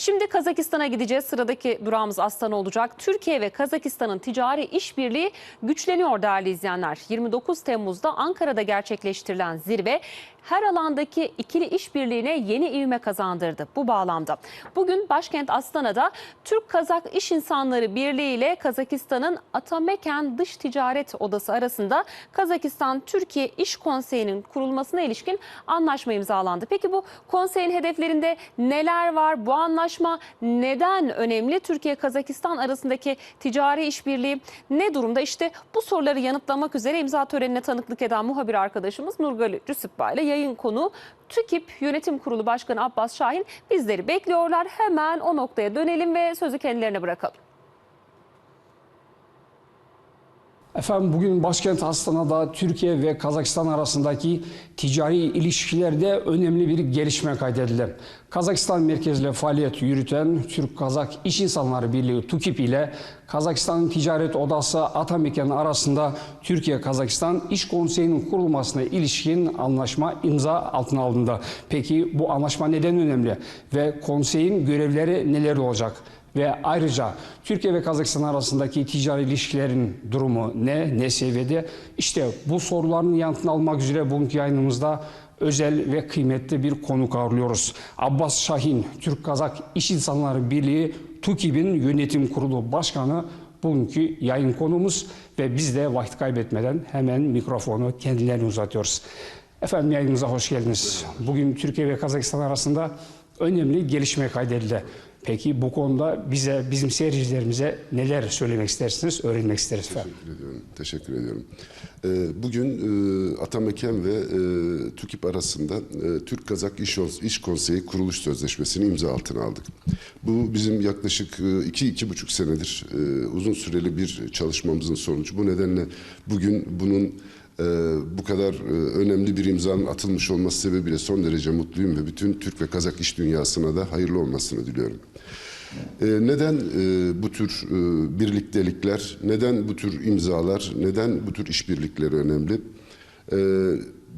Şimdi Kazakistan'a gideceğiz. Sıradaki durağımız Astana olacak. Türkiye ve Kazakistan'ın ticari işbirliği güçleniyor değerli izleyenler. 29 Temmuz'da Ankara'da gerçekleştirilen zirve her alandaki ikili işbirliğine yeni ivme kazandırdı bu bağlamda. Bugün başkent Astana'da Türk-Kazak İş İnsanları Birliği ile Kazakistan'ın Atameken Dış Ticaret Odası arasında Kazakistan-Türkiye İş Konseyi'nin kurulmasına ilişkin anlaşma imzalandı. Peki bu konseyin hedeflerinde neler var? Bu anlaşma neden önemli? Türkiye-Kazakistan arasındaki ticari işbirliği ne durumda? İşte bu soruları yanıtlamak üzere imza törenine tanıklık eden muhabir arkadaşımız Nurgali Cüsüpba ile yayın konu TÜKİP Yönetim Kurulu Başkanı Abbas Şahin bizleri bekliyorlar. Hemen o noktaya dönelim ve sözü kendilerine bırakalım. Efendim bugün başkent Astana'da Türkiye ve Kazakistan arasındaki ticari ilişkilerde önemli bir gelişme kaydedildi. Kazakistan merkezli faaliyet yürüten Türk-Kazak İş İnsanları Birliği TÜKİP ile Kazakistan Ticaret Odası Atameken arasında Türkiye-Kazakistan İş Konseyi'nin kurulmasına ilişkin anlaşma imza altına alındı. Peki bu anlaşma neden önemli ve konseyin görevleri neler olacak? Ve ayrıca Türkiye ve Kazakistan arasındaki ticari ilişkilerin durumu ne, ne seviyede? İşte bu soruların yanıtını almak üzere bugünkü yayınımızda özel ve kıymetli bir konuk ağırlıyoruz. Abbas Şahin, Türk-Kazak İş İnsanları Birliği TÜKİB'in yönetim kurulu başkanı bugünkü yayın konumuz ve biz de vakit kaybetmeden hemen mikrofonu kendilerine uzatıyoruz. Efendim yayınımıza hoş geldiniz. Bugün Türkiye ve Kazakistan arasında önemli gelişme kaydedildi. Peki bu konuda bize, bizim seyircilerimize neler söylemek istersiniz, öğrenmek isteriz efendim. Teşekkür ediyorum. Teşekkür ediyorum. Ee, Bugün e, Atameken ve e, TÜKİP arasında e, Türk-Kazak İş, İş Konseyi Kuruluş Sözleşmesi'ni imza altına aldık. Bu bizim yaklaşık e, iki, iki buçuk senedir e, uzun süreli bir çalışmamızın sonucu. Bu nedenle bugün bunun e, bu kadar e, önemli bir imzanın atılmış olması sebebiyle son derece mutluyum ve bütün Türk ve Kazak iş dünyasına da hayırlı olmasını diliyorum. Ee, Neden e, bu tür e, birliktelikler, neden bu tür imzalar, neden bu tür işbirlikleri önemli? Ee,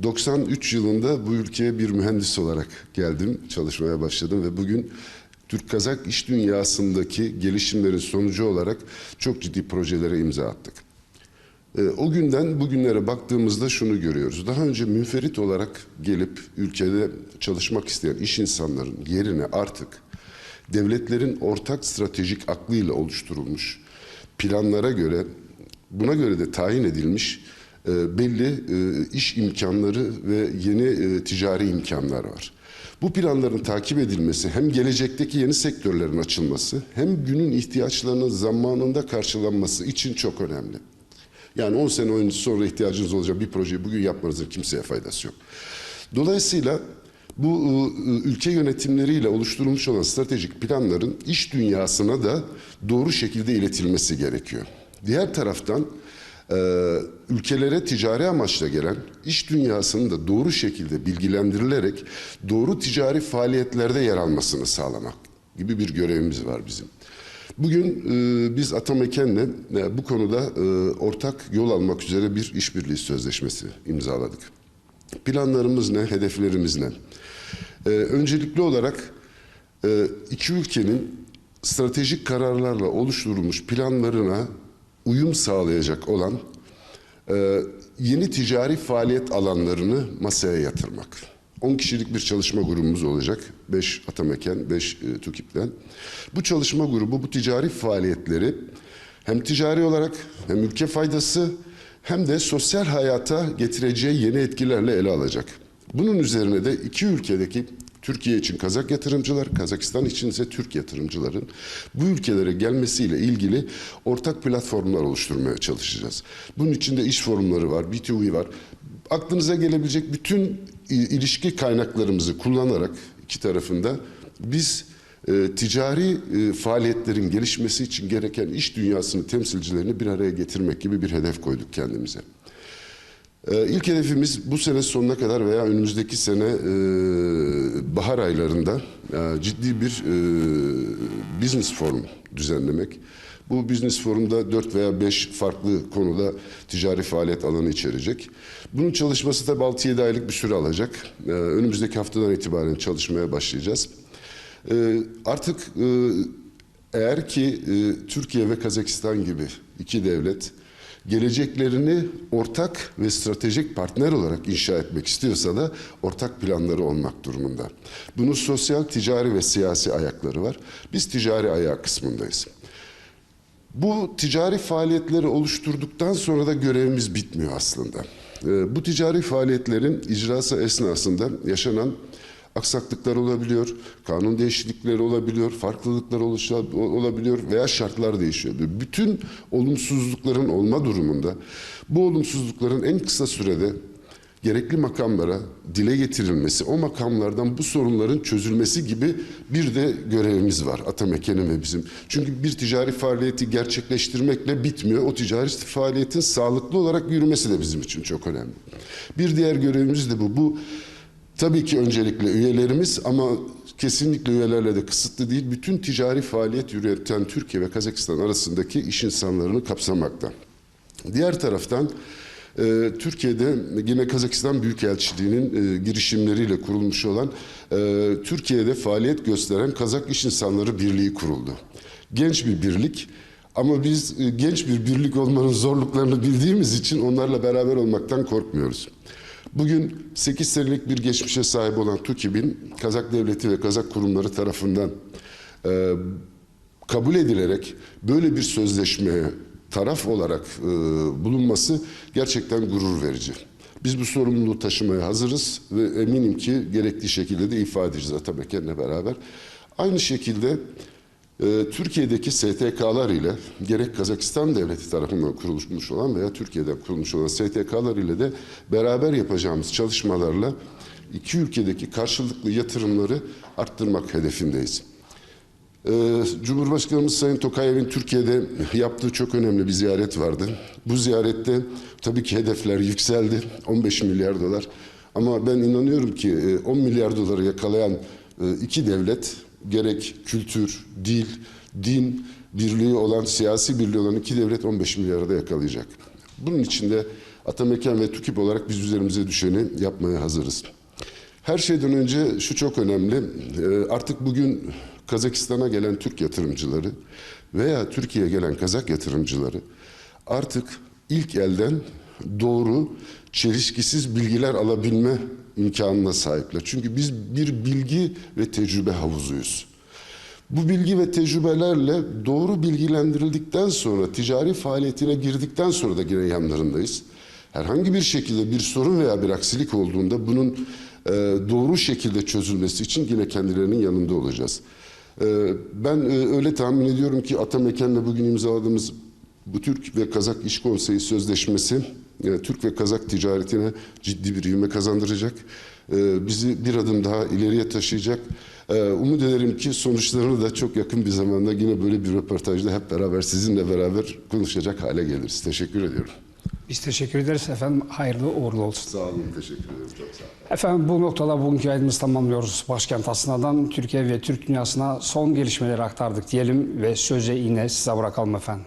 93 yılında bu ülkeye bir mühendis olarak geldim, çalışmaya başladım ve bugün Türk-Kazak iş dünyasındaki gelişimlerin sonucu olarak çok ciddi projelere imza attık. Ee, O günden bugünlere baktığımızda şunu görüyoruz. Daha önce münferit olarak gelip ülkede çalışmak isteyen iş insanların yerine artık devletlerin ortak stratejik aklıyla oluşturulmuş planlara göre buna göre de tayin edilmiş e, belli e, iş imkanları ve yeni e, ticari imkanlar var. Bu planların takip edilmesi hem gelecekteki yeni sektörlerin açılması hem günün ihtiyaçlarının zamanında karşılanması için çok önemli. Yani 10 sene önce sonra ihtiyacınız olacak bir projeyi bugün yapmanızın kimseye faydası yok. Dolayısıyla bu ı, ı, ülke yönetimleriyle oluşturulmuş olan stratejik planların iş dünyasına da doğru şekilde iletilmesi gerekiyor. Diğer taraftan e, ülkelere ticari amaçla gelen iş dünyasının da doğru şekilde bilgilendirilerek doğru ticari faaliyetlerde yer almasını sağlamak gibi bir görevimiz var bizim. Bugün e, biz Atameken'le e, bu konuda e, ortak yol almak üzere bir işbirliği sözleşmesi imzaladık. Planlarımız ne, hedeflerimiz ne? E, öncelikli olarak e, iki ülkenin stratejik kararlarla oluşturulmuş planlarına uyum sağlayacak olan e, yeni ticari faaliyet alanlarını masaya yatırmak. 10 kişilik bir çalışma grubumuz olacak. 5 Atameken, 5 e, TÜKİP'ten. Bu çalışma grubu bu ticari faaliyetleri hem ticari olarak hem ülke faydası hem de sosyal hayata getireceği yeni etkilerle ele alacak. Bunun üzerine de iki ülkedeki Türkiye için Kazak yatırımcılar, Kazakistan için ise Türk yatırımcıların bu ülkelere gelmesiyle ilgili ortak platformlar oluşturmaya çalışacağız. Bunun içinde iş forumları var, B2B var. Aklınıza gelebilecek bütün ilişki kaynaklarımızı kullanarak iki tarafında biz e, ticari e, faaliyetlerin gelişmesi için gereken iş dünyasının temsilcilerini bir araya getirmek gibi bir hedef koyduk kendimize. Ee, İlk hedefimiz bu sene sonuna kadar veya önümüzdeki sene e, bahar aylarında e, ciddi bir e, business forum düzenlemek. Bu business forumda 4 veya 5 farklı konuda ticari faaliyet alanı içerecek. Bunun çalışması tabi 6-7 aylık bir süre alacak. Ee, önümüzdeki haftadan itibaren çalışmaya başlayacağız. Ee, artık e, eğer ki e, Türkiye ve Kazakistan gibi iki devlet geleceklerini ortak ve stratejik partner olarak inşa etmek istiyorsa da ortak planları olmak durumunda. Bunun sosyal, ticari ve siyasi ayakları var. Biz ticari ayağı kısmındayız. Bu ticari faaliyetleri oluşturduktan sonra da görevimiz bitmiyor aslında. Ee, Bu ticari faaliyetlerin icrası esnasında yaşanan aksaklıklar olabiliyor, kanun değişiklikleri olabiliyor, farklılıklar olabiliyor veya şartlar değişiyor. Bütün olumsuzlukların olma durumunda bu olumsuzlukların en kısa sürede gerekli makamlara dile getirilmesi, o makamlardan bu sorunların çözülmesi gibi bir de görevimiz var Atameken'in ve bizim. Çünkü bir ticari faaliyeti gerçekleştirmekle bitmiyor. O ticari faaliyetin sağlıklı olarak yürümesi de bizim için çok önemli. Bir diğer görevimiz de bu. Bu tabii ki öncelikle üyelerimiz ama kesinlikle üyelerle de kısıtlı değil. Bütün ticari faaliyet yürüten Türkiye ve Kazakistan arasındaki iş insanlarını kapsamakta. Diğer taraftan Türkiye'de yine Kazakistan Büyükelçiliği'nin e, girişimleriyle kurulmuş olan e, Türkiye'de faaliyet gösteren Kazak İş İnsanları Birliği kuruldu. Genç bir birlik ama biz e, genç bir birlik olmanın zorluklarını bildiğimiz için onlarla beraber olmaktan korkmuyoruz. Bugün 8 senelik bir geçmişe sahip olan TÜKİB'in Kazak Devleti ve Kazak kurumları tarafından e, kabul edilerek böyle bir sözleşmeye taraf olarak e, bulunması gerçekten gurur verici. Biz bu sorumluluğu taşımaya hazırız ve eminim ki gerektiği şekilde de ifade edeceğiz Atabeken'le beraber. Aynı şekilde e, Türkiye'deki STK'lar ile gerek Kazakistan devleti tarafından kurulmuş olan veya Türkiye'den kurulmuş olan STK'lar ile de beraber yapacağımız çalışmalarla iki ülkedeki karşılıklı yatırımları arttırmak hedefindeyiz. Ee, Cumhurbaşkanımız Sayın Tokayev'in Türkiye'de yaptığı çok önemli bir ziyaret vardı. Bu ziyarette tabii ki hedefler yükseldi. 15 milyar dolar. Ama ben inanıyorum ki e, 10 milyar doları yakalayan e, iki devlet gerek kültür, dil, din birliği olan, siyasi birliği olan iki devlet 15 milyarı da yakalayacak. Bunun için de Atamekan ve TÜKİP olarak biz üzerimize düşeni yapmaya hazırız. Her şeyden önce şu çok önemli. Ee, Artık bugün Kazakistan'a gelen Türk yatırımcıları veya Türkiye'ye gelen Kazak yatırımcıları artık ilk elden doğru, çelişkisiz bilgiler alabilme imkanına sahipler. Çünkü biz bir bilgi ve tecrübe havuzuyuz. Bu bilgi ve tecrübelerle doğru bilgilendirildikten sonra, ticari faaliyetine girdikten sonra da yine yanlarındayız. Herhangi bir şekilde bir sorun veya bir aksilik olduğunda bunun e, doğru şekilde çözülmesi için yine kendilerinin yanında olacağız. E, ben e, öyle tahmin ediyorum ki Atameken'le bugün imzaladığımız bu Türk ve Kazak İş Konseyi Sözleşmesi Türk ve Kazak ticaretine ciddi bir ivme kazandıracak. E, bizi bir adım daha ileriye taşıyacak. E, umut ederim ki sonuçlarını da çok yakın bir zamanda yine böyle bir röportajda hep beraber sizinle beraber konuşacak hale geliriz. Teşekkür ediyorum. Biz teşekkür ederiz efendim. Hayırlı uğurlu olsun. Sağ olun, teşekkür ederim. Çok sağ olun. Efendim bu noktada bugünkü yayınımızı tamamlıyoruz. Başkent Asla'dan Türkiye ve Türk dünyasına son gelişmeleri aktardık diyelim ve sözü yine size bırakalım efendim.